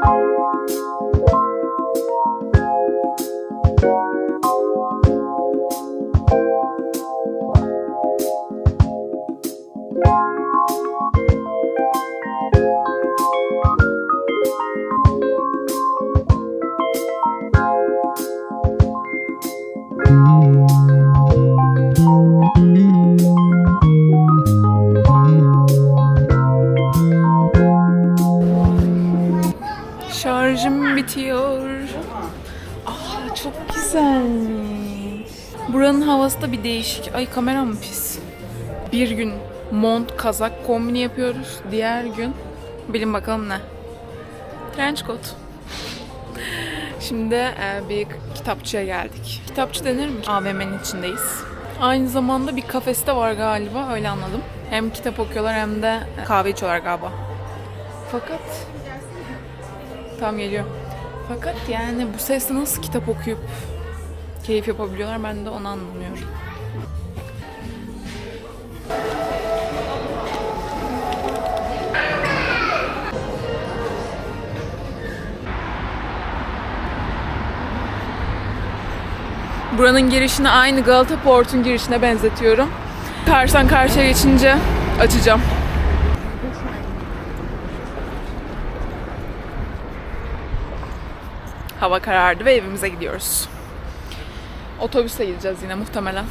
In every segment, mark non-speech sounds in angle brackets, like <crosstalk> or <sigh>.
Música Buranın havası da bir değişik. Ay kameram pis? Bir gün mont, kazak kombini yapıyoruz. Diğer gün bilin bakalım ne? Trench coat. Şimdi e, bir kitapçıya geldik. Kitapçı denir mi? AVM'nin içindeyiz. Aynı zamanda bir kafesi de var galiba öyle anladım. Hem kitap okuyorlar hem de kahve içiyorlar galiba. Fakat Tam geliyor. Fakat yani bu sesle nasıl kitap okuyup keyif yapabiliyorlar ben de onu anlamıyorum. Buranın girişini aynı Galata Port'un girişine benzetiyorum. Karşıdan karşıya geçince açacağım. Hava karardı ve evimize gidiyoruz. Otobüse gideceğiz yine muhtemelen.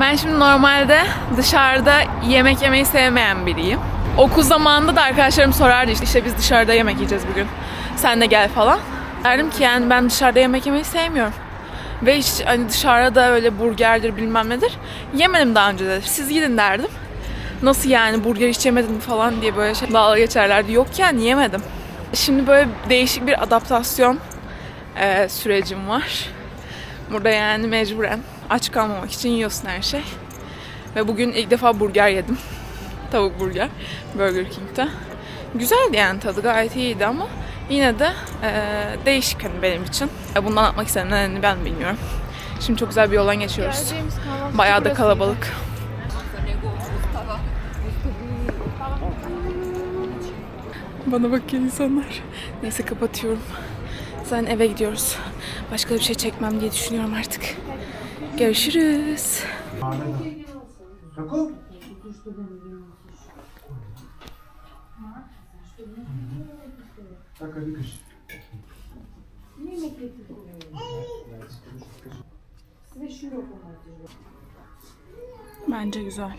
Ben şimdi normalde dışarıda yemek yemeyi sevmeyen biriyim. Okul zamanında da arkadaşlarım sorardı işte, işte biz dışarıda yemek yiyeceğiz bugün. Sen de gel falan. Derdim ki yani ben dışarıda yemek yemeyi sevmiyorum. Ve hiç hani dışarıda öyle burgerdir bilmem nedir. Yemedim daha önce de. Siz gidin derdim. Nasıl yani burger hiç yemedin falan diye böyle şey dalga geçerlerdi. Yok yani yemedim. Şimdi böyle değişik bir adaptasyon e, sürecim var. Burada yani mecburen aç kalmamak için yiyorsun her şey. Ve bugün ilk defa burger yedim. <laughs> Tavuk burger. Burger King'de. Güzeldi yani tadı gayet iyiydi ama yine de e, değişik hani benim için. E, bundan atmak istedim nedenini ben bilmiyorum. Şimdi çok güzel bir yoldan geçiyoruz. Bayağı da kalabalık. Bana bakıyor insanlar. Neyse kapatıyorum. Sen eve gidiyoruz. Başka bir şey çekmem diye düşünüyorum artık. Görüşürüz. Bence güzel.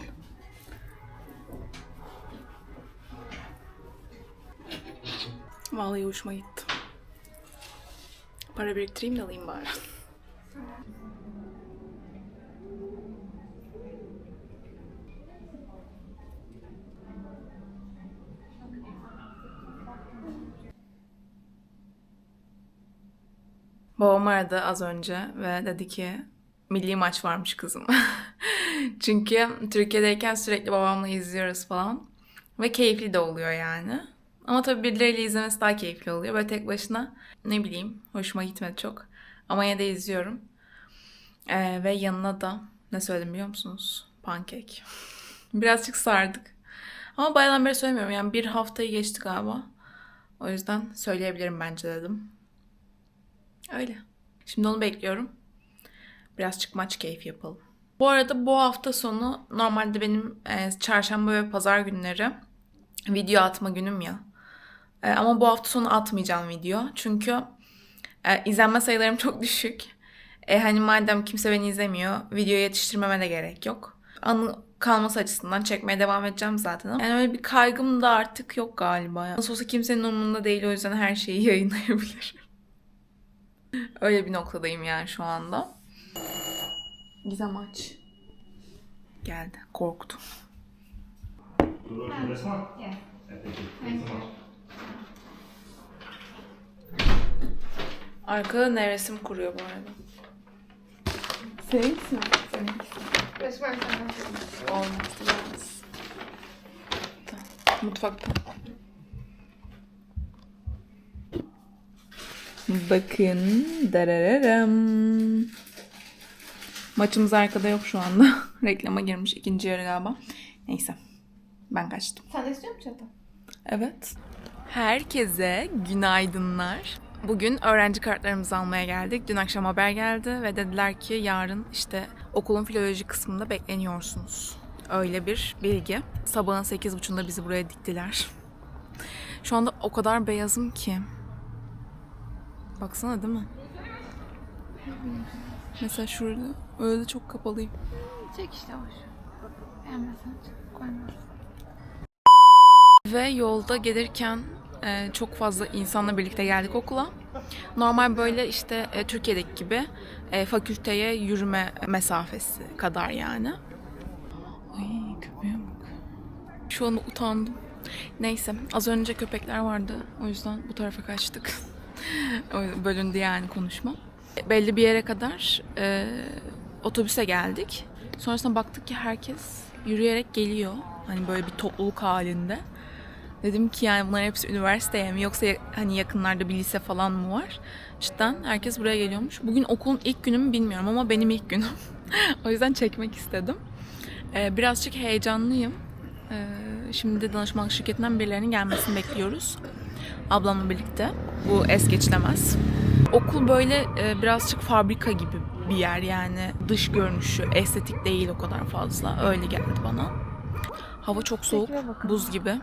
Vallahi hoşuma gitti. Para biriktireyim de alayım bari. Babam aradı az önce ve dedi ki milli maç varmış kızım. <laughs> Çünkü Türkiye'deyken sürekli babamla izliyoruz falan. Ve keyifli de oluyor yani. Ama tabii birileriyle izlemesi daha keyifli oluyor. Böyle tek başına ne bileyim hoşuma gitmedi çok. Ama yine de izliyorum. Ee, ve yanına da ne söyledim biliyor musunuz? Pankek. <laughs> Birazcık sardık. Ama bayağıdan beri söylemiyorum. Yani bir haftayı geçti galiba. O yüzden söyleyebilirim bence dedim. Öyle. Şimdi onu bekliyorum. Birazcık maç keyfi yapalım. Bu arada bu hafta sonu normalde benim e, çarşamba ve pazar günleri video atma günüm ya. E, ama bu hafta sonu atmayacağım video. Çünkü e, izlenme sayılarım çok <laughs> düşük. E, hani madem kimse beni izlemiyor, video yetiştirmeme de gerek yok. Anı kalması açısından çekmeye devam edeceğim zaten ama yani öyle bir kaygım da artık yok galiba. Ya. Nasıl olsa kimsenin umurunda değil o yüzden her şeyi <laughs> yayınlayabilirim. öyle bir noktadayım yani şu anda. Gizem aç. Geldi. Korktum. Arkada nevresim kuruyor bu arada. Seninkisi mi? Seninkisi. Olmaz. Olmaz. Tamam. Mutfakta. Bakın. Darararam. Maçımız arkada yok şu anda. <laughs> Reklama girmiş ikinci yarı galiba. Neyse. Ben kaçtım. Sen de istiyor musun çata? Evet. Herkese günaydınlar. Bugün öğrenci kartlarımızı almaya geldik. Dün akşam haber geldi ve dediler ki yarın işte okulun filoloji kısmında bekleniyorsunuz. Öyle bir bilgi. Sabahın 8.30'da bizi buraya diktiler. Şu anda o kadar beyazım ki. Baksana değil mi? Mesela şurada öyle çok kapalıyım. Çek işte hoş. Beğenmezsen koymaz. Ve yolda gelirken e, çok fazla insanla birlikte geldik okula. Normal böyle işte e, Türkiye'deki gibi e, fakülteye yürüme mesafesi kadar yani. Ay köpeğe bak. Şu an utandım. Neyse az önce köpekler vardı. O yüzden bu tarafa kaçtık. <laughs> Bölündü yani konuşma. E, Belli bir yere kadar e, otobüse geldik. Sonrasında baktık ki herkes yürüyerek geliyor. Hani böyle bir topluluk halinde. Dedim ki yani bunlar hepsi üniversiteye mi yoksa hani yakınlarda bir lise falan mı var? Cidden herkes buraya geliyormuş. Bugün okulun ilk günü mü bilmiyorum ama benim ilk günüm. <laughs> o yüzden çekmek istedim. Ee, birazcık heyecanlıyım. Ee, şimdi de danışmanlık şirketinden birilerinin gelmesini bekliyoruz. Ablamla birlikte. Bu es geçilemez. Okul böyle e, birazcık fabrika gibi bir yer yani. Dış görünüşü, estetik değil o kadar fazla. Öyle geldi bana. Hava çok soğuk, buz gibi.